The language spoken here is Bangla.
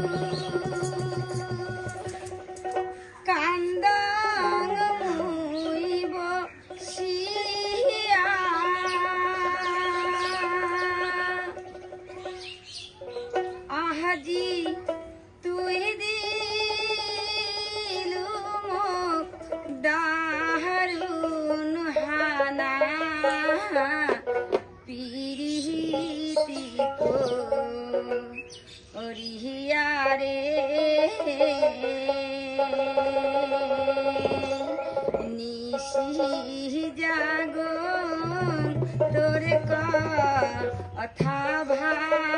何? জাগো তোর কথা ভাবিয়া